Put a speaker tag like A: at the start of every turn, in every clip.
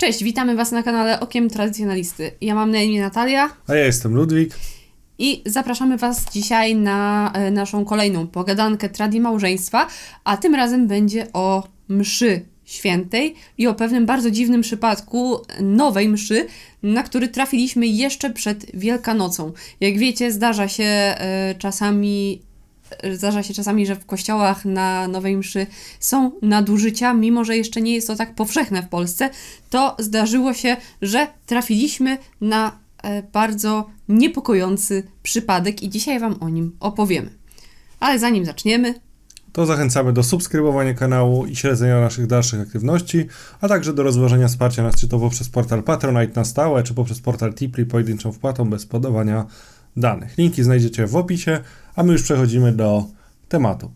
A: Cześć, witamy Was na kanale Okiem Tradycjonalisty. Ja mam na imię Natalia
B: A ja jestem Ludwik.
A: i zapraszamy Was dzisiaj na e, naszą kolejną pogadankę Tradi Małżeństwa, a tym razem będzie o mszy świętej i o pewnym bardzo dziwnym przypadku nowej mszy, na który trafiliśmy jeszcze przed Wielkanocą. Jak wiecie, zdarza się e, czasami Zdarza się czasami, że w kościołach na Nowej Mszy są nadużycia, mimo że jeszcze nie jest to tak powszechne w Polsce, to zdarzyło się, że trafiliśmy na e, bardzo niepokojący przypadek i dzisiaj Wam o nim opowiemy. Ale zanim zaczniemy,
B: To zachęcamy do subskrybowania kanału i śledzenia naszych dalszych aktywności, a także do rozważenia wsparcia nas czy to poprzez portal Patronite na stałe, czy poprzez portal Tipli pojedynczą wpłatą bez podawania danych. Linki znajdziecie w opisie, a my już przechodzimy do tematu.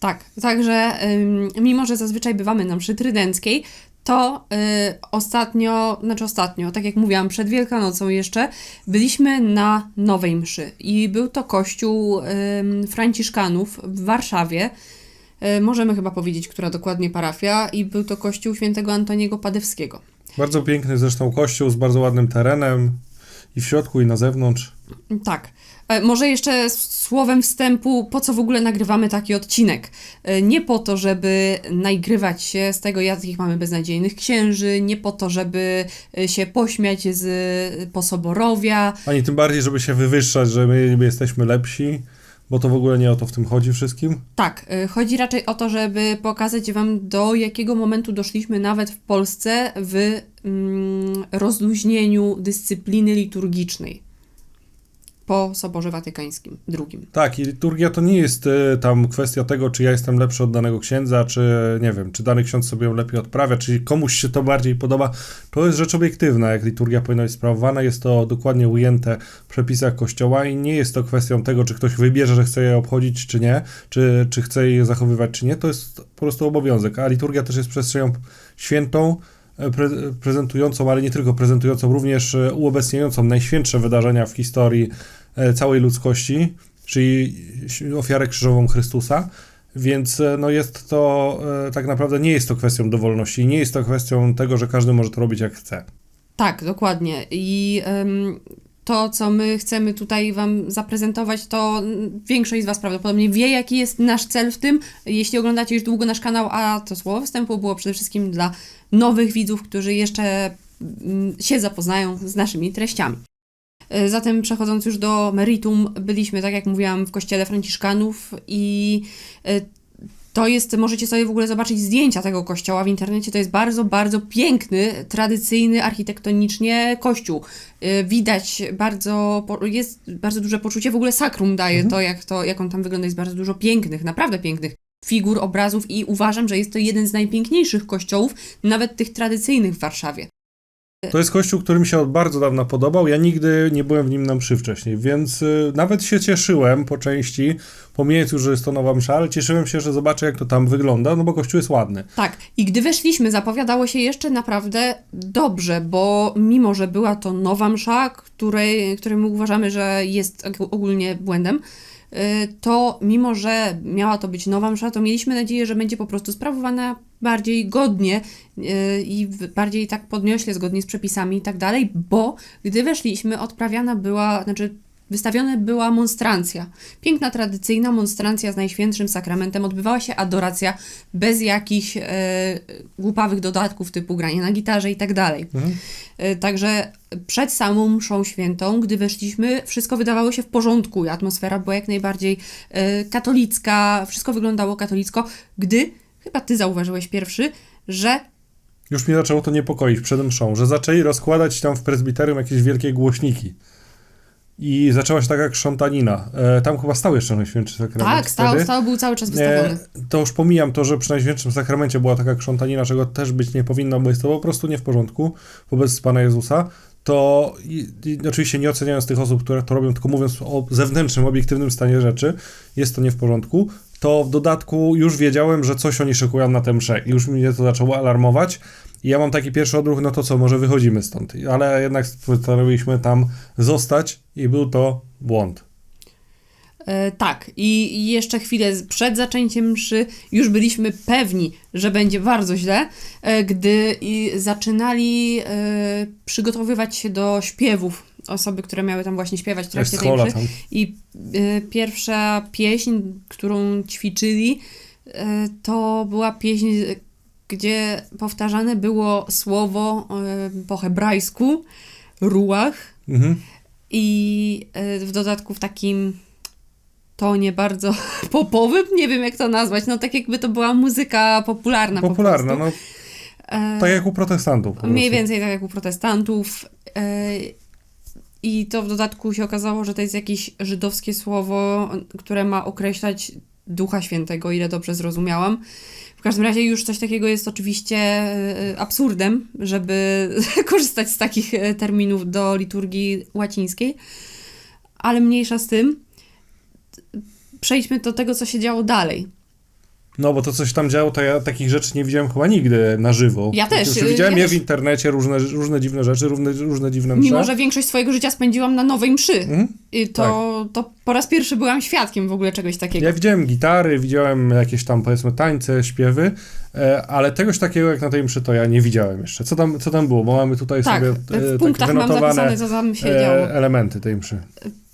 A: tak, także ym, mimo, że zazwyczaj bywamy na mszy trydenckiej, to y, ostatnio, znaczy ostatnio, tak jak mówiłam, przed Wielkanocą jeszcze, byliśmy na Nowej Mszy i był to kościół ym, franciszkanów w Warszawie. Y, możemy chyba powiedzieć, która dokładnie parafia i był to kościół świętego Antoniego Padewskiego.
B: Bardzo piękny zresztą kościół z bardzo ładnym terenem i w środku i na zewnątrz.
A: Tak. E, Może jeszcze słowem wstępu, po co w ogóle nagrywamy taki odcinek? E, Nie po to, żeby nagrywać się z tego, jakich mamy beznadziejnych księży, nie po to, żeby e, się pośmiać z posoborowia.
B: Ani tym bardziej, żeby się wywyższać, że my niby jesteśmy lepsi, bo to w ogóle nie o to w tym chodzi wszystkim.
A: Tak, chodzi raczej o to, żeby pokazać Wam, do jakiego momentu doszliśmy nawet w Polsce w mm, rozluźnieniu dyscypliny liturgicznej po Soborze Watykańskim II.
B: Tak, i liturgia to nie jest y, tam kwestia tego, czy ja jestem lepszy od danego księdza, czy nie wiem, czy dany ksiądz sobie ją lepiej odprawia, czy komuś się to bardziej podoba. To jest rzecz obiektywna, jak liturgia powinna być sprawowana. Jest to dokładnie ujęte w przepisach kościoła i nie jest to kwestią tego, czy ktoś wybierze, że chce je obchodzić, czy nie, czy, czy chce je zachowywać, czy nie. To jest po prostu obowiązek. A liturgia też jest przestrzenią świętą, e, pre, prezentującą, ale nie tylko prezentującą, również e, uobecniającą najświętsze wydarzenia w historii całej ludzkości, czyli ofiarę krzyżową Chrystusa. Więc e, no jest to e, tak naprawdę nie jest to kwestią dowolności, nie jest to kwestią tego, że każdy może to robić jak chce.
A: Tak, dokładnie. I em, to, co my chcemy tutaj Wam zaprezentować, to większość z Was prawdopodobnie wie, jaki jest nasz cel w tym. Jeśli oglądacie już długo nasz kanał, a to słowo wstępu było przede wszystkim dla nowych widzów, którzy jeszcze mm, się zapoznają z naszymi treściami. E, Zatem przechodząc już do meritum, byliśmy, tak jak mówiłam, w kościele Franciszkanów i e, to jest, możecie sobie w ogóle zobaczyć zdjęcia tego kościoła w internecie. To jest bardzo, bardzo piękny, tradycyjny architektonicznie kościół. Y, Widać bardzo, jest bardzo duże poczucie, w ogóle sakrum daje to, jak to, jak on tam wygląda. Jest bardzo dużo pięknych, naprawdę pięknych figur, obrazów i uważam, że jest to jeden z najpiękniejszych kościołów, nawet tych tradycyjnych w Warszawie.
B: To jest kościół, który mi się od bardzo dawna podobał. Ja nigdy nie byłem w nim na mszy wcześniej, więc y, nawet się cieszyłem po części, pomijając już, że jest to nowa msza, ale cieszyłem się, że zobaczę, jak to tam wygląda, no bo kościół jest ładny.
A: Tak, i gdy weszliśmy, zapowiadało się jeszcze naprawdę dobrze, bo mimo, że była to nowa msza, której, której my uważamy, że jest og- ogólnie błędem, to mimo, że miała to być nowa msza, to mieliśmy nadzieję, że będzie po prostu sprawowana bardziej godnie y, i bardziej tak podniośle, zgodnie z przepisami i tak dalej, bo gdy weszliśmy, odprawiana była, znaczy wystawiona była monstrancja. Piękna, tradycyjna monstrancja z Najświętszym Sakramentem. Odbywała się adoracja bez jakichś e, głupawych dodatków typu granie na gitarze i tak dalej.
B: Mhm.
A: E, Także przed samą mszą świętą, gdy weszliśmy, wszystko wydawało się w porządku. Atmosfera była jak najbardziej e, katolicka, wszystko wyglądało katolicko, gdy, chyba ty zauważyłeś pierwszy, że
B: Już mnie zaczęło to niepokoić przed mszą, że zaczęli rozkładać tam w prezbiterium jakieś wielkie głośniki. I zaczęła się taka krzątanina. E, tam chyba stał jeszcze Najświętszy Sakrament
A: tak, stał,
B: wtedy.
A: stał, był cały czas wystawiony.
B: Nie, to już pomijam to, że przy Najświętszym Sakramencie była taka krzątanina, czego też być nie powinno, bo jest to po prostu nie w porządku wobec Pana Jezusa, to i, i oczywiście nie oceniając tych osób, które to robią, tylko mówiąc o zewnętrznym, obiektywnym stanie rzeczy, jest to nie w porządku, to w dodatku już wiedziałem, że coś oni szykują na tę mszę i już mnie to zaczęło alarmować i ja mam taki pierwszy odruch, no to co, może wychodzimy stąd, ale jednak postanowiliśmy tam zostać i był to błąd.
A: E, tak, i jeszcze chwilę przed zaczęciem mszy już byliśmy pewni, że będzie bardzo źle, e, gdy zaczynali e, przygotowywać się do śpiewów osoby, które miały tam właśnie śpiewać w trakcie tej mszy.
B: tam.
A: I e, pierwsza pieśń, którą ćwiczyli, e, to była pieśń, gdzie powtarzane było słowo e, po hebrajsku, ruach,
B: Mhm.
A: i e, w dodatku w takim tonie bardzo popowym, nie wiem jak to nazwać, no tak jakby to była muzyka popularna.
B: Popularna,
A: po
B: no tak jak u protestantów.
A: Mniej więcej tak jak u protestantów. E, I to w dodatku się okazało, że to jest jakieś żydowskie słowo, które ma określać Ducha Świętego, ile dobrze zrozumiałam. W każdym razie już coś takiego jest oczywiście e, absurdem, żeby korzystać z takich e, terminów do liturgii łacińskiej, ale mniejsza z tym. Przejdźmy do tego, co się działo dalej.
B: No, bo to coś tam działo, to ja takich rzeczy nie widziałem chyba nigdy na żywo.
A: Ja też,
B: Znaczy,
A: y,
B: widziałem
A: ja
B: je w internecie, różne, różne dziwne rzeczy, różne, różne dziwne msze.
A: Mimo, że większość swojego życia spędziłam na nowej mszy. I to, to po raz pierwszy byłam świadkiem w ogóle czegoś takiego.
B: Ja widziałem gitary, widziałem jakieś tam powiedzmy tańce, śpiewy, e, ale czegoś takiego jak na tej mszy to ja nie widziałem jeszcze. Co tam, co tam było? Bo mamy tutaj
A: tak,
B: sobie
A: w
B: e,
A: punktach
B: tak
A: mam
B: wynotowane
A: zapisane, co tam się działo.
B: e, elementy tej mszy.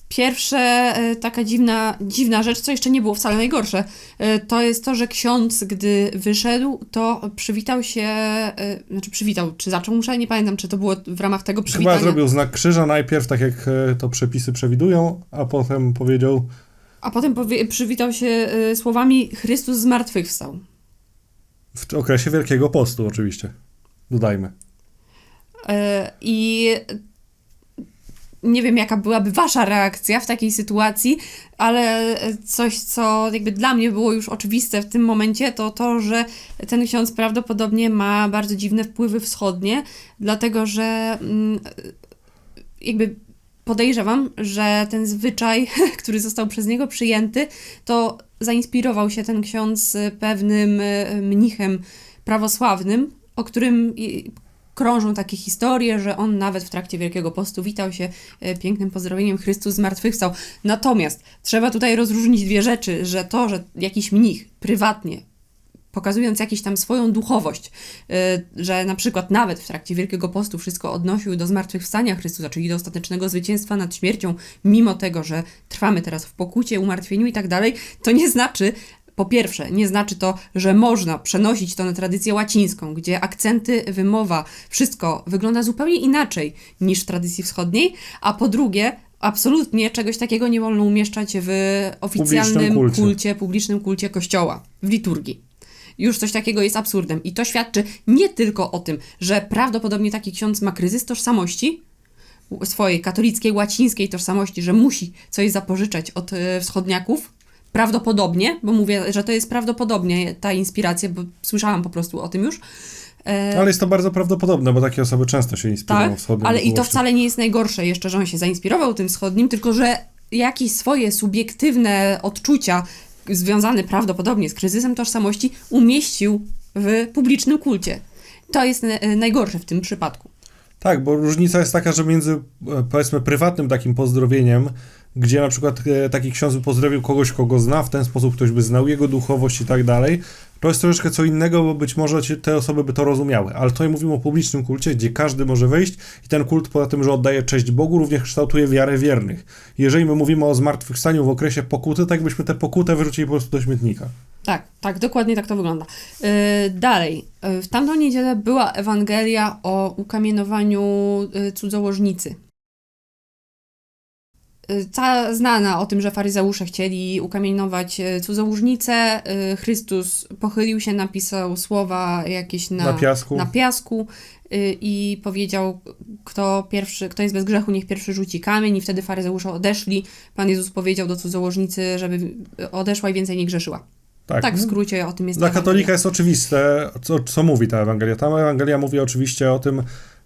A: Pierwsze e, taka dziwna, dziwna rzecz, co jeszcze nie było wcale najgorsze, e, to jest to, że ksiądz, gdy wyszedł, to przywitał się, e, znaczy przywitał, czy zaczął mszę, nie pamiętam, czy to było w ramach tego przywitania.
B: Chyba zrobił znak krzyża najpierw, tak jak to przepisy przewidują, a potem powiedział
A: A potem powie, przywitał się słowami Chrystus zmartwychwstał.
B: w okresie Wielkiego Postu oczywiście. Dodajmy.
A: I nie wiem, jaka byłaby wasza reakcja w takiej sytuacji, ale coś, co jakby dla mnie było już oczywiste w tym momencie, to to, że ten ksiądz prawdopodobnie ma bardzo dziwne wpływy wschodnie, dlatego że mm, jakby podejrzewam, że ten zwyczaj, który został przez niego przyjęty, to zainspirował się ten ksiądz pewnym e, mnichem prawosławnym, o którym krążą takie historie, że on nawet w trakcie Wielkiego Postu witał się e, pięknym pozdrowieniem Chrystus zmartwychwstał. Natomiast trzeba tutaj rozróżnić dwie rzeczy, że to, że jakiś mnich prywatnie pokazując jakąś tam swoją duchowość, y, że na przykład nawet w trakcie Wielkiego Postu wszystko odnosił do zmartwychwstania Chrystusa, czyli do ostatecznego zwycięstwa nad śmiercią, mimo tego, że trwamy teraz w pokucie, umartwieniu i tak dalej, to nie znaczy, po pierwsze, nie znaczy to, że można przenosić to na tradycję łacińską, gdzie akcenty, wymowa, wszystko wygląda zupełnie inaczej niż w tradycji wschodniej, a po drugie, absolutnie czegoś takiego nie wolno umieszczać w oficjalnym
B: kulcie.
A: kulcie, publicznym kulcie kościoła, w liturgii. Już coś takiego jest absurdem. I to świadczy nie tylko o tym, że prawdopodobnie taki ksiądz ma kryzys tożsamości, swojej katolickiej, łacińskiej tożsamości, że musi coś zapożyczać od e, wschodniaków. Prawdopodobnie, bo mówię, że to jest prawdopodobnie ta inspiracja, bo słyszałam po prostu o tym już. E,
B: Ale jest to bardzo prawdopodobne, bo takie osoby często się inspirują
A: tak,
B: wschodnią
A: ale i to wcale nie jest najgorsze jeszcze, że on się zainspirował tym wschodnim, tylko że jakieś swoje subiektywne odczucia związane prawdopodobnie z kryzysem tożsamości umieścił w publicznym kulcie. To jest e, najgorsze w tym przypadku.
B: Tak, bo różnica jest taka, że między e, powiedzmy prywatnym takim pozdrowieniem, gdzie na przykład e, taki ksiądz by pozdrowił kogoś, kogo zna, w ten sposób ktoś by znał jego duchowość i tak dalej, to jest troszeczkę co innego, bo być może te osoby by to rozumiały. Ale tutaj mówimy o publicznym kulcie, gdzie każdy może wejść i ten kult poza tym, że oddaje cześć Bogu, również kształtuje wiarę wiernych. Jeżeli my mówimy o zmartwychwstaniu w okresie pokuty, tak byśmy tę pokutę wyrzucili po prostu do śmietnika.
A: Tak, tak, dokładnie tak to wygląda. Yy, dalej, yy, w tamtą niedzielę była Ewangelia o ukamienowaniu yy, cudzołożnicy. Yy, Ta znana o tym, że faryzeusze chcieli ukamienować yy, cudzołóżnicę, yy, Chrystus pochylił się, napisał słowa jakieś na,
B: Na piasku.
A: na piasku i powiedział, kto pierwszy, kto jest bez grzechu, niech pierwszy rzuci kamień i wtedy faryzeusze odeszli. Pan Jezus powiedział do cudzołożnicy, żeby odeszła i więcej nie grzeszyła.
B: Tak,
A: Tak, w skrócie o tym jest
B: Dla
A: Ewangelia.
B: katolika jest oczywiste, co, co mówi ta Ewangelia. Ta Ewangelia mówi oczywiście o tym,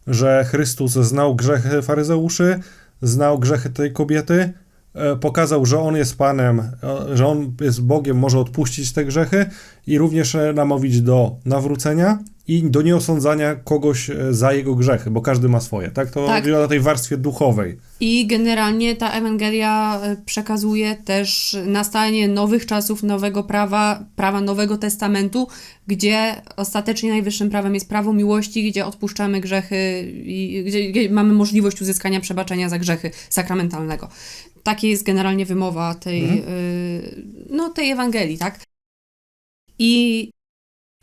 B: że Chrystus znał grzechy faryzeuszy, znał grzechy tej kobiety, e, pokazał, że On jest Panem, e, że On jest Bogiem, może odpuścić te grzechy i również e, namówić do nawrócenia i do nieosądzania kogoś e, za jego grzechy, bo każdy ma swoje, tak? To
A: Tak.
B: na tej warstwie duchowej.
A: I generalnie ta Ewangelia e, przekazuje też nastanie nowych czasów, nowego prawa, prawa Nowego Testamentu, gdzie ostatecznie najwyższym prawem jest prawo miłości, gdzie odpuszczamy grzechy i gdzie, mamy możliwość uzyskania przebaczenia za grzechy sakramentalnego. Takie jest generalnie wymowa tej, y, no, tej Ewangelii, tak? I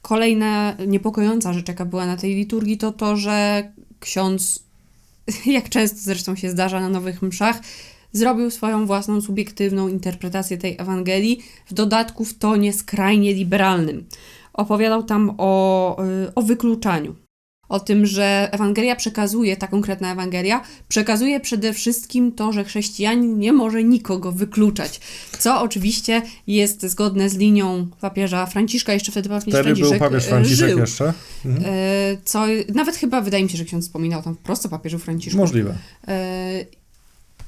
A: kolejna niepokojąca rzecz, jaka była na tej liturgii, to to, że ksiądz, jak często zresztą się zdarza na nowych mszach, zrobił swoją własną subiektywną interpretację tej Ewangelii, w dodatku w tonie skrajnie liberalnym. Opowiadał tam o, y, o wykluczaniu. O tym, że Ewangelia przekazuje, ta konkretna Ewangelia, przekazuje przede wszystkim to, że chrześcijanin nie może nikogo wykluczać. Co oczywiście jest zgodne z linią papieża Franciszka, jeszcze wtedy papież
B: Wtedy
A: Franciszek
B: był papież
A: e,
B: Franciszek
A: żył.
B: jeszcze. Mhm.
A: E, Co nawet chyba wydaje mi się, że ksiądz wspominał tam wprost o papieżu Franciszku.
B: Możliwe.
A: E,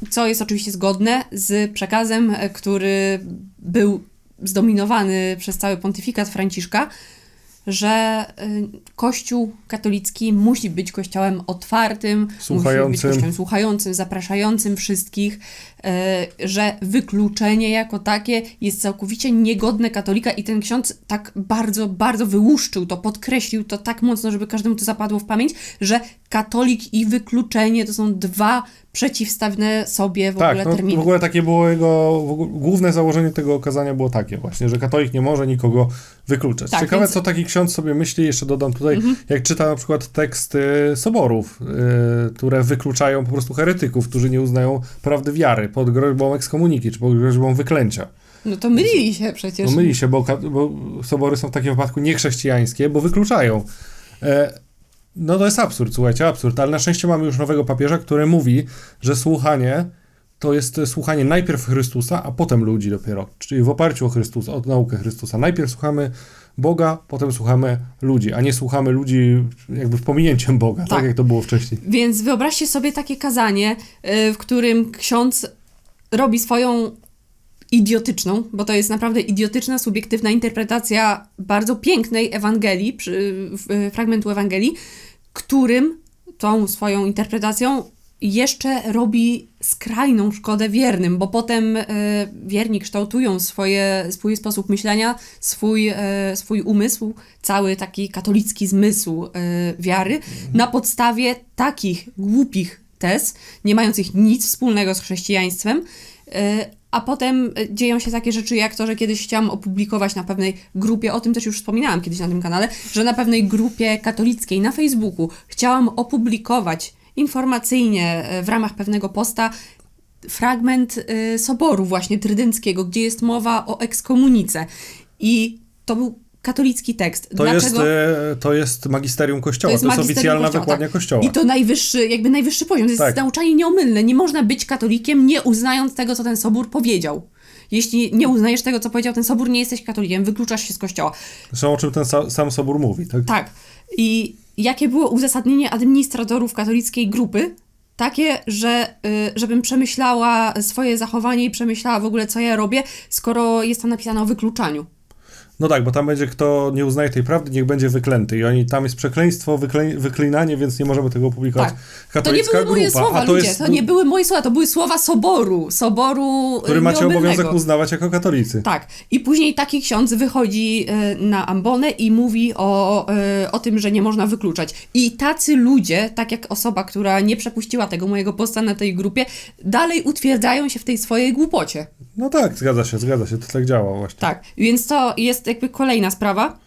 A: Co jest oczywiście zgodne z przekazem, który był zdominowany przez cały pontyfikat Franciszka, że e, Kościół katolicki musi być kościołem otwartym, musi być
B: Słuchającym.
A: kościołem słuchającym, zapraszającym wszystkich, że wykluczenie jako takie jest całkowicie niegodne katolika i ten ksiądz tak bardzo, bardzo wyłuszczył to, podkreślił to tak mocno, żeby każdemu to zapadło w pamięć, że katolik i wykluczenie to są dwa przeciwstawne sobie w
B: Tak,
A: ogóle
B: no,
A: terminy.
B: w ogóle takie było jego, główne założenie tego okazania było takie właśnie, że katolik nie może nikogo wykluczać.
A: Tak,
B: Ciekawe,
A: więc-
B: co taki ksiądz sobie myśli, jeszcze dodam tutaj,
A: Mhm.
B: jak czyta na przykład teksty soborów, y, które wykluczają po prostu heretyków, którzy nie uznają prawdy wiary pod groźbą ekskomuniki, czy pod groźbą wyklęcia.
A: No to mylili się przecież.
B: No myli się, bo, bo sobory są w takim wypadku niechrześcijańskie, bo wykluczają. E, no to jest absurd, słuchajcie, absurd, ale na szczęście mamy już nowego papieża, który mówi, że słuchanie to jest słuchanie najpierw Chrystusa, a potem ludzi dopiero, czyli w oparciu o Chrystusa, o naukę Chrystusa. Najpierw słuchamy Boga, potem słuchamy ludzi, a nie słuchamy ludzi jakby z pominięciem Boga, tak,
A: Tak.
B: jak to było wcześniej.
A: Więc wyobraźcie sobie takie kazanie, y, w którym ksiądz robi swoją idiotyczną, bo to jest naprawdę idiotyczna, subiektywna interpretacja bardzo pięknej Ewangelii, fragmentu Ewangelii, którym tą swoją interpretacją jeszcze robi skrajną szkodę wiernym, bo potem y, wierni kształtują swoje, swój sposób myślenia, swój, y, swój umysł, cały taki katolicki zmysł y, wiary na podstawie takich głupich tez, nie mających nic wspólnego z chrześcijaństwem, y, a potem y, dzieją się takie rzeczy jak to, że kiedyś chciałam opublikować na pewnej grupie, o tym też już wspominałam kiedyś na tym kanale, że na pewnej grupie katolickiej na Facebooku chciałam opublikować informacyjnie y, w ramach pewnego posta fragment soboru właśnie trydenckiego, gdzie jest mowa o ekskomunice. I to był katolicki tekst.
B: To, jest,
A: Dlaczego?
B: e, to jest magisterium Kościoła, to jest,
A: magisterium
B: oficjalna
A: Kościoła,
B: wykładnia
A: tak.
B: Kościoła.
A: I to najwyższy, jakby najwyższy poziom. To jest
B: Tak.
A: nauczanie nieomylne. Nie można być katolikiem, nie uznając tego, co ten sobór powiedział. Jeśli nie uznajesz tego, co powiedział ten sobór, nie jesteś katolikiem, wykluczasz się z kościoła.
B: Zresztą o czym ten sa- sam Sobór mówi, tak?
A: Tak. I jakie było uzasadnienie administratorów katolickiej grupy? Takie, że y, żebym przemyślała swoje zachowanie i przemyślała w ogóle, co ja robię, skoro jest tam napisane o wykluczaniu.
B: No tak, bo tam będzie kto nie uznaje tej prawdy, niech będzie wyklęty. I oni, tam jest przekleństwo, wyklę, wyklinanie, więc nie możemy tego publikować.
A: Tak. To nie
B: Katolicka
A: były moje
B: grupa,
A: słowa, ludzie,
B: jest,
A: to nie były moje słowa, to były słowa soboru, soboru y,
B: który macie obowiązek uznawać jako katolicy.
A: Tak. I później taki ksiądz wychodzi e, na ambonę i mówi o, e, o tym, że nie można wykluczać. I tacy ludzie, tak jak osoba, która nie przepuściła tego mojego posta na tej grupie, dalej utwierdzają się w tej swojej głupocie.
B: No tak, zgadza się, zgadza się, to tak działa właśnie.
A: Tak, więc to jest jakby kolejna sprawa.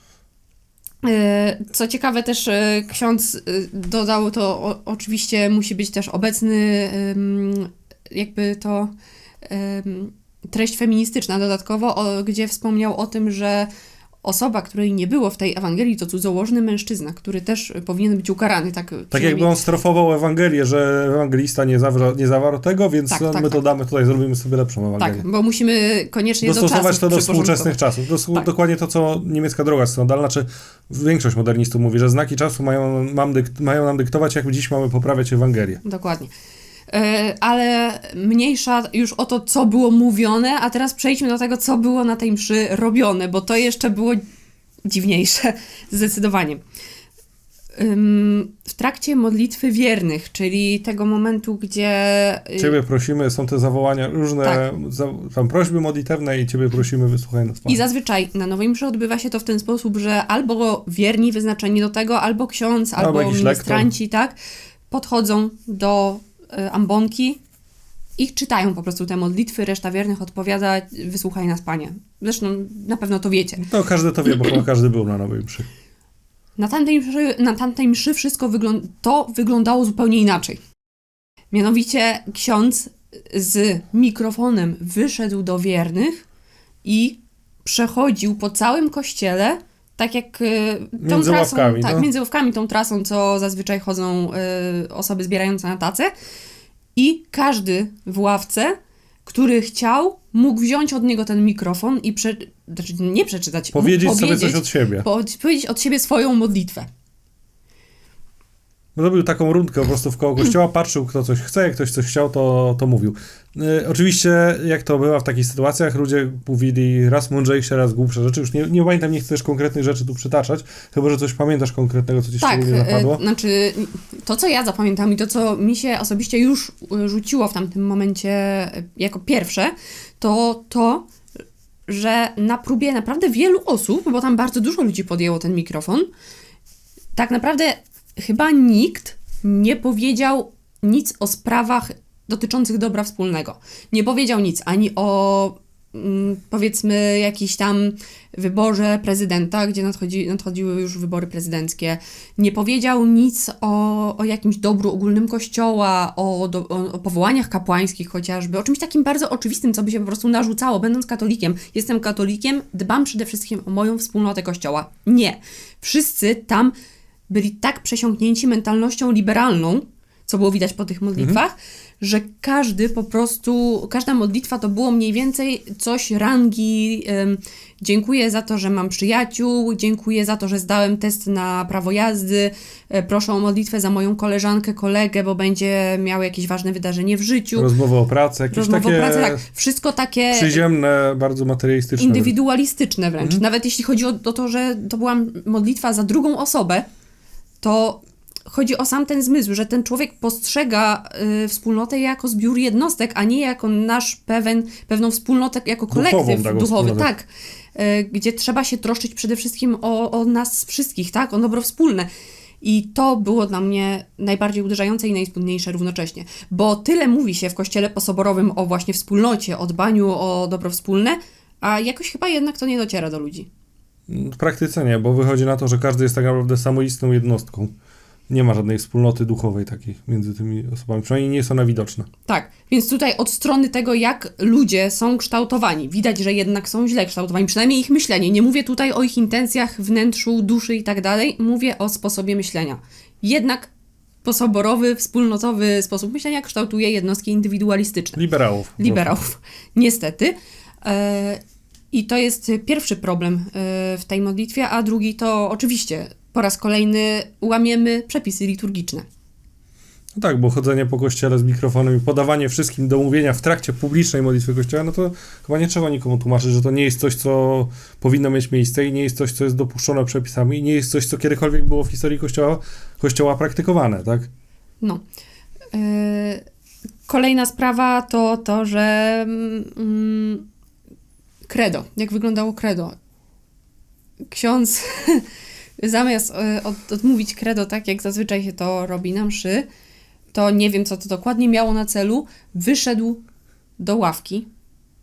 A: E, Co ciekawe, też e, ksiądz e, dodał to, oczywiście musi być też obecny, jakby to treść feministyczna dodatkowo, gdzie wspomniał o tym, że osoba, której nie było w tej Ewangelii, to cudzołożny mężczyzna, który też powinien być ukarany. Tak,
B: Tak jakby on strofował Ewangelię, że ewangelista nie, zawra, nie zawarł tego, więc
A: Tak,
B: my
A: tak,
B: to
A: tak.
B: damy tutaj, zrobimy sobie lepszą Ewangelię.
A: Tak, bo musimy koniecznie do
B: Dostosować
A: czasów
B: to do współczesnych czasów. Dos-
A: Tak.
B: Dokładnie to, co niemiecka droga synodalna, czy większość modernistów mówi, że znaki czasu mają, mam dykt, mają nam dyktować, jak dziś mamy poprawiać Ewangelię.
A: Dokładnie. E, Ale mniejsza już o to, co było mówione, a teraz przejdźmy do tego, co było na tej mszy robione, bo to jeszcze było dziwniejsze, zdecydowanie. w trakcie modlitwy wiernych, czyli tego momentu, gdzie y,
B: Ciebie prosimy, są te zawołania różne,
A: Tak.
B: za, tam prośby modlitewne i Ciebie prosimy, wysłuchaj nas Pan.
A: I zazwyczaj na Nowej Mszy odbywa się to w ten sposób, że albo wierni wyznaczeni do tego, albo ksiądz,
B: Albo
A: albo, ministranci, tak, podchodzą do ambonki i czytają po prostu te modlitwy, reszta wiernych odpowiada, wysłuchaj nas Panie. Zresztą na pewno to wiecie.
B: To każdy to wie, bo każdy był na Nowej Mszy.
A: Na tamtej mszy, na tamtej mszy wszystko wyglą- to wyglądało zupełnie inaczej. Mianowicie ksiądz z mikrofonem wyszedł do wiernych i przechodził po całym kościele, tak jak e, tą
B: Między
A: trasą,
B: ławkami,
A: tak,
B: no.
A: między ławkami, tą trasą, co zazwyczaj chodzą e, osoby zbierające na tacę. I każdy w ławce, który chciał, mógł wziąć od niego ten mikrofon i prze, znaczy nie przeczytać, mógł
B: Powiedzieć sobie coś
A: powiedzieć-
B: od siebie.
A: po- powiedzieć od siebie swoją modlitwę.
B: Zrobił taką rundkę po prostu w koło kościoła, patrzył kto coś chce, jak ktoś coś chciał, to, to mówił. Y, oczywiście, jak to bywa w takich sytuacjach, ludzie mówili raz mądrzejsze, raz głupsze rzeczy. Już nie, nie pamiętam, nie chcę też konkretnych rzeczy tu przytaczać, chyba, że coś pamiętasz konkretnego, co ci
A: Tak,
B: szczególnie zapadło.
A: e, znaczy to, co ja zapamiętam i to, co mi się osobiście już e, rzuciło w tamtym momencie e, jako pierwsze, to to, że na próbie naprawdę wielu osób, bo tam bardzo dużo ludzi podjęło ten mikrofon, tak naprawdę chyba nikt nie powiedział nic o sprawach dotyczących dobra wspólnego. Nie powiedział nic ani o mm, powiedzmy jakiś tam wyborze prezydenta, gdzie nadchodzi, nadchodziły już wybory prezydenckie. Nie powiedział nic o, o jakimś dobru ogólnym kościoła, o, do, o, o powołaniach kapłańskich chociażby, o czymś takim bardzo oczywistym, co by się po prostu narzucało, będąc katolikiem. Jestem katolikiem, dbam przede wszystkim o moją wspólnotę kościoła. Nie. Wszyscy tam byli tak przesiąknięci mentalnością liberalną, co było widać po tych modlitwach, że każdy po prostu, każda modlitwa to było mniej więcej coś rangi. em, dziękuję za to, że mam przyjaciół, dziękuję za to, że zdałem test na prawo jazdy, e, proszę o modlitwę za moją koleżankę, kolegę, bo będzie miał jakieś ważne wydarzenie w życiu.
B: Rozmowy o pracy, jakieś
A: Rozmowa
B: takie
A: o pracy, tak. Wszystko takie
B: przyziemne, bardzo materialistyczne.
A: indywidualistyczne wręcz. Nawet jeśli chodzi o, o to, że to była modlitwa za drugą osobę, to chodzi o sam ten zmysł, że ten człowiek postrzega y, wspólnotę jako zbiór jednostek, a nie jako nasz pewien, pewną wspólnotę, jako kolektyw duchowy.
B: wspólnotę.
A: Tak. Y, gdzie trzeba się troszczyć przede wszystkim o, o nas wszystkich, tak? O dobro wspólne. I to było dla mnie najbardziej uderzające i najsmutniejsze równocześnie. Bo tyle mówi się w kościele posoborowym o właśnie wspólnocie, o dbaniu o dobro wspólne, a jakoś chyba jednak to nie dociera do ludzi.
B: W praktyce nie, bo wychodzi na to, że każdy jest tak naprawdę samoistną jednostką. Nie ma żadnej wspólnoty duchowej takiej między tymi osobami, przynajmniej nie jest ona widoczna.
A: Tak, więc tutaj od strony tego, jak ludzie są kształtowani, widać, że jednak są źle kształtowani, przynajmniej ich myślenie. Nie mówię tutaj o ich intencjach, wnętrzu, duszy i tak dalej, mówię o sposobie myślenia. Jednak posoborowy, wspólnotowy sposób myślenia kształtuje jednostki indywidualistyczne.
B: Liberałów.
A: liberałów. Niestety. E, I to jest pierwszy problem e, w tej modlitwie, a drugi to oczywiście po raz kolejny łamiemy przepisy liturgiczne.
B: No tak, bo chodzenie po kościele z mikrofonem i podawanie wszystkim do mówienia w trakcie publicznej modlitwy kościoła, no to chyba nie trzeba nikomu tłumaczyć, że to nie jest coś, co powinno mieć miejsce i nie jest coś, co jest dopuszczone przepisami i nie jest coś, co kiedykolwiek było w historii kościoła, kościoła praktykowane, tak?
A: No. E, Kolejna sprawa to to, że mm, credo. Jak wyglądało credo? Ksiądz zamiast e, od, odmówić credo tak, jak zazwyczaj się to robi na mszy, to nie wiem, co to dokładnie miało na celu, wyszedł do ławki,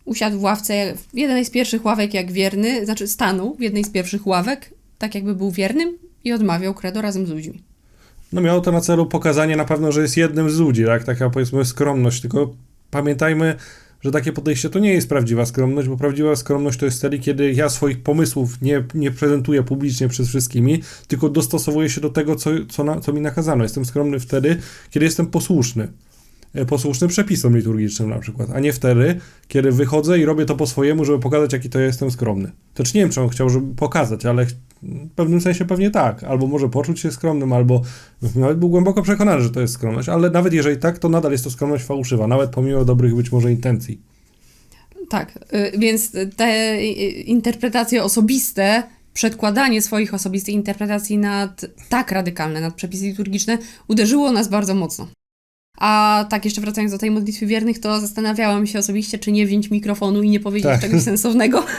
A: usiadł w ławce, w jednej z pierwszych ławek jak wierny, znaczy stanął w jednej z pierwszych ławek, tak jakby był wiernym i odmawiał credo razem z ludźmi.
B: No miało to na celu pokazanie na pewno, że jest jednym z ludzi, tak? Taka powiedzmy skromność, tylko pamiętajmy, że takie podejście to nie jest prawdziwa skromność, bo prawdziwa skromność to jest wtedy, kiedy ja swoich pomysłów nie, nie prezentuję publicznie przed wszystkimi, tylko dostosowuję się do tego, co, co, na, co mi nakazano. Jestem skromny wtedy, kiedy jestem posłuszny. E, Posłuszny przepisom liturgicznym na przykład, a nie wtedy, kiedy wychodzę i robię to po swojemu, żeby pokazać, jaki to ja jestem skromny. To czy nie wiem, czy on chciał, żeby pokazać, ale w pewnym sensie pewnie tak. Albo może poczuć się skromnym, albo nawet był głęboko przekonany, że to jest skromność, ale nawet jeżeli tak, to nadal jest to skromność fałszywa, nawet pomimo dobrych być może intencji.
A: Tak, y, więc te interpretacje osobiste przedkładanie swoich osobistych interpretacji nad tak radykalne, nad przepisy liturgiczne, uderzyło nas bardzo mocno. A tak jeszcze wracając do tej modlitwy wiernych, to zastanawiałam się osobiście, czy nie wziąć mikrofonu i nie powiedzieć
B: Tak.
A: czegoś sensownego.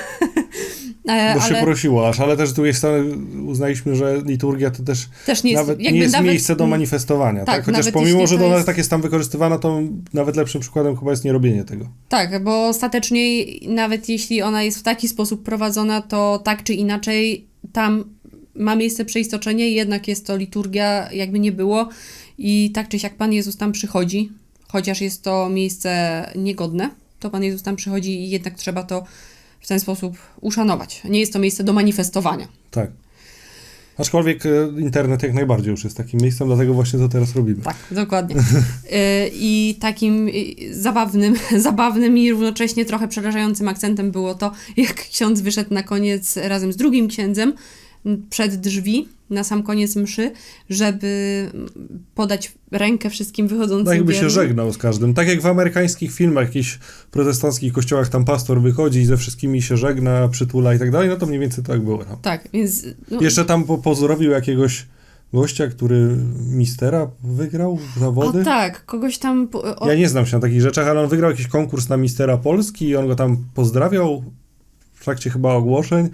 A: E,
B: Bo się
A: ale
B: prosiło aż, ale też z drugiej strony uznaliśmy, że liturgia to też
A: też nie jest,
B: nawet nie jest
A: nawet,
B: miejsce do manifestowania, tak?
A: tak,
B: Chociaż pomimo, że
A: to
B: ona
A: jest-
B: tak jest tam wykorzystywana, to nawet lepszym przykładem chyba jest nierobienie tego.
A: Tak, bo ostatecznie nawet jeśli ona jest w taki sposób prowadzona, to tak czy inaczej tam ma miejsce przeistoczenie, jednak jest to liturgia, jakby nie było i tak czy siak Pan Jezus tam przychodzi, chociaż jest to miejsce niegodne, to Pan Jezus tam przychodzi i jednak trzeba to w ten sposób uszanować. Nie jest to miejsce do manifestowania.
B: Tak. Aczkolwiek e, internet jak najbardziej już jest takim miejscem, dlatego właśnie to teraz robimy.
A: Tak, dokładnie. Y, I takim y, zabawnym, zabawnym i równocześnie trochę przerażającym akcentem było to, jak ksiądz wyszedł na koniec razem z drugim księdzem przed drzwi, na sam koniec mszy, żeby podać rękę wszystkim wychodzącym
B: Tak jakby się żegnał z każdym. Tak jak w amerykańskich filmach, jakichś protestanckich kościołach, tam pastor wychodzi i ze wszystkimi się żegna, przytula i tak dalej, no to mniej więcej tak było tam.
A: Tak, więc no,
B: Jeszcze tam po- pozdrowił jakiegoś gościa, który mistera wygrał zawody.
A: a tak, kogoś tam... O,
B: Ja nie znam się na takich rzeczach, ale on wygrał jakiś konkurs na Mistera Polski i on go tam pozdrawiał w trakcie chyba ogłoszeń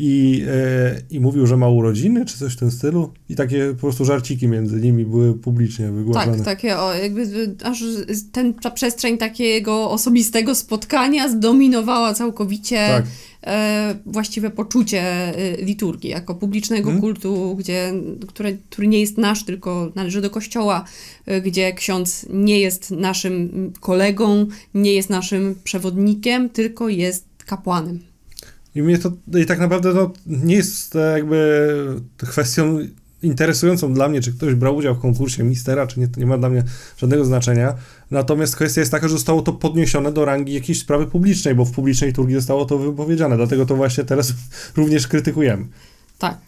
B: i, e, i mówił, że ma urodziny, czy coś w tym stylu. I takie po prostu żarciki między nimi były publicznie wygłaszane.
A: Tak, takie o, jakby aż ten, ta przestrzeń takiego osobistego spotkania zdominowała całkowicie
B: Tak.
A: e, właściwe poczucie e, liturgii jako publicznego
B: Mhm.
A: kultu, gdzie, które, który nie jest nasz, tylko należy do kościoła, e, gdzie ksiądz nie jest naszym kolegą, nie jest naszym przewodnikiem, tylko jest kapłanem.
B: I mnie to i tak naprawdę no, nie jest jakby kwestią interesującą dla mnie, czy ktoś brał udział w konkursie Mistera, czy nie, to nie ma dla mnie żadnego znaczenia. Natomiast kwestia jest taka, że zostało to podniesione do rangi jakiejś sprawy publicznej, bo w publicznej liturgii zostało to wypowiedziane, dlatego to właśnie teraz również krytykujemy.
A: Tak,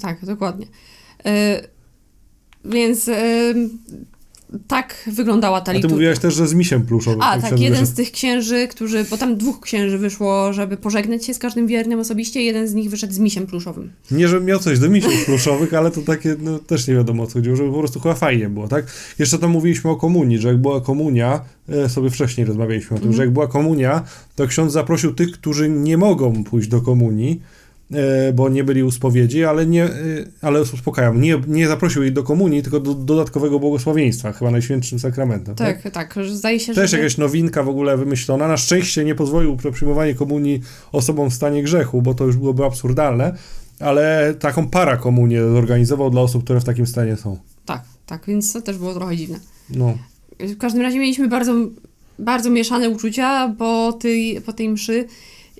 A: tak, dokładnie. E, więc e, tak wyglądała ta
B: A ty
A: liturgia.
B: mówiłaś też, że z misiem pluszowym.
A: A, tak, jeden z tych księży, którzy, bo tam dwóch księży wyszło, żeby pożegnać się z każdym wiernym osobiście, jeden z nich wyszedł z misiem pluszowym.
B: Nie, że miał coś do misiów pluszowych, ale to takie, no też nie wiadomo o co chodziło, żeby po prostu chyba fajnie było, tak? Jeszcze tam mówiliśmy o komunii, że jak była komunia, e, sobie wcześniej rozmawialiśmy o tym,
A: Mhm.
B: że jak była komunia, to ksiądz zaprosił tych, którzy nie mogą pójść do komunii, bo nie byli u spowiedzi, ale nie, e, ale uspokajam, nie, nie zaprosił ich do komunii, tylko do dodatkowego błogosławieństwa, chyba najświętszym sakramentem.
A: Tak, tak, że zdaje się,
B: Też
A: że...
B: jakaś nowinka w ogóle wymyślona. Na szczęście nie pozwolił pro- przyjmowanie komunii osobom w stanie grzechu, bo to już byłoby absurdalne, ale taką parakomunię zorganizował dla osób, które w takim stanie są.
A: Tak, tak, więc to też było trochę dziwne.
B: No,
A: W każdym razie mieliśmy bardzo, bardzo mieszane uczucia po tej, po tej mszy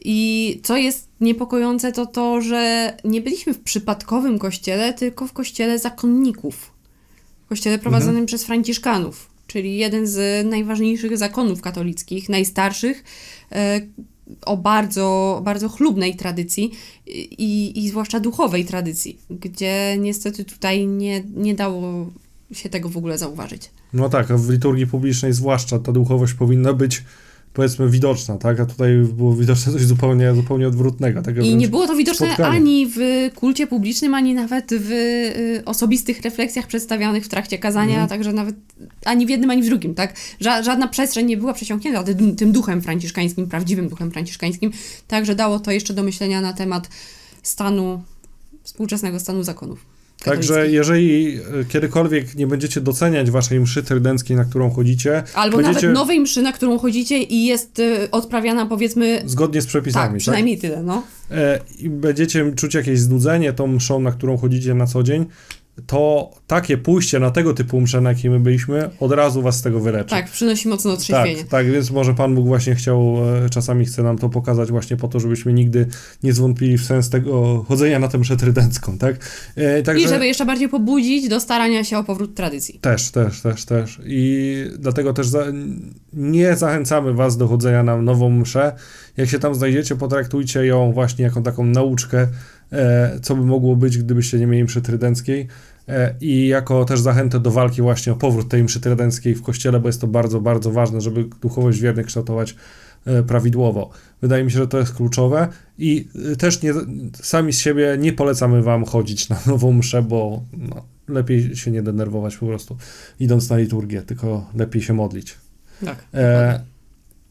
A: i co jest niepokojące to to, że nie byliśmy w przypadkowym kościele, tylko w kościele zakonników. W kościele prowadzonym przez franciszkanów, czyli jeden z najważniejszych zakonów katolickich, najstarszych, e, o bardzo, bardzo chlubnej tradycji i, i zwłaszcza duchowej tradycji, gdzie niestety tutaj nie, nie dało się tego w ogóle zauważyć.
B: no tak, a w liturgii publicznej zwłaszcza ta duchowość powinna być powiedzmy widoczna, tak? A tutaj było widoczne coś zupełnie, zupełnie odwrotnego. Tak
A: I nie było to widoczne
B: spotkanie.
A: ani w kulcie publicznym, ani nawet w y, osobistych refleksjach przedstawianych w trakcie kazania,
B: Mhm.
A: także nawet ani w jednym, ani w drugim, tak? Ża- żadna przestrzeń nie była przesiąknięta tym duchem franciszkańskim, prawdziwym duchem franciszkańskim, także dało to jeszcze do myślenia na temat stanu, współczesnego stanu zakonów.
B: Także jeżeli e, kiedykolwiek nie będziecie doceniać waszej mszy trydenckiej, na którą chodzicie,
A: Albo
B: będziecie
A: nawet nowej mszy, na którą chodzicie i jest y, odprawiana powiedzmy...
B: zgodnie z przepisami,
A: Tak,
B: tak?
A: przynajmniej tyle, no.
B: e, i będziecie czuć jakieś znudzenie tą mszą, na którą chodzicie na co dzień, to takie pójście na tego typu mszę, na jakiej my byliśmy, od razu was z tego wyleczy.
A: Tak, przynosi mocno otrzeźwienie.
B: Tak, tak, więc może Pan Bóg właśnie chciał, e, czasami chce nam to pokazać właśnie po to, żebyśmy nigdy nie zwątpili w sens tego chodzenia na tę mszę trydencką, tak? E, także...
A: I żeby jeszcze bardziej pobudzić do starania się o powrót tradycji.
B: Też, też, też, też. I dlatego też za, nie zachęcamy Was do chodzenia na nową mszę. Jak się tam znajdziecie, potraktujcie ją właśnie jako taką nauczkę, e, co by mogło być, gdybyście nie mieli mszy trydenckiej. E, I jako też zachętę do walki właśnie o powrót tej mszy trydenckiej w kościele, bo jest to bardzo, bardzo ważne, żeby duchowość wiernych kształtować e, prawidłowo. Wydaje mi się, że to jest kluczowe i e, też nie, sami z siebie nie polecamy wam chodzić na nową mszę, bo no, lepiej się nie denerwować po prostu idąc na liturgię, tylko lepiej się modlić.
A: Tak.
B: E,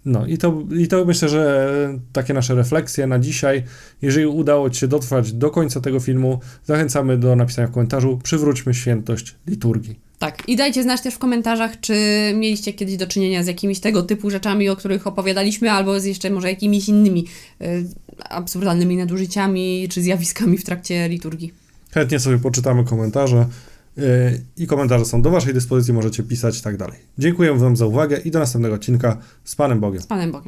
B: no i to, i to myślę, że takie nasze refleksje na dzisiaj. Jeżeli udało Ci się dotrwać do końca tego filmu, zachęcamy do napisania w komentarzu przywróćmy świętość liturgii.
A: Tak. I dajcie znać też w komentarzach, czy mieliście kiedyś do czynienia z jakimiś tego typu rzeczami, o których opowiadaliśmy, albo z jeszcze może jakimiś innymi y, absurdalnymi nadużyciami czy zjawiskami w trakcie liturgii.
B: Chętnie sobie poczytamy komentarze i komentarze są do Waszej dyspozycji, możecie pisać i tak dalej. Dziękuję Wam za uwagę i do następnego odcinka z Panem Bogiem.
A: Z Panem Bogiem.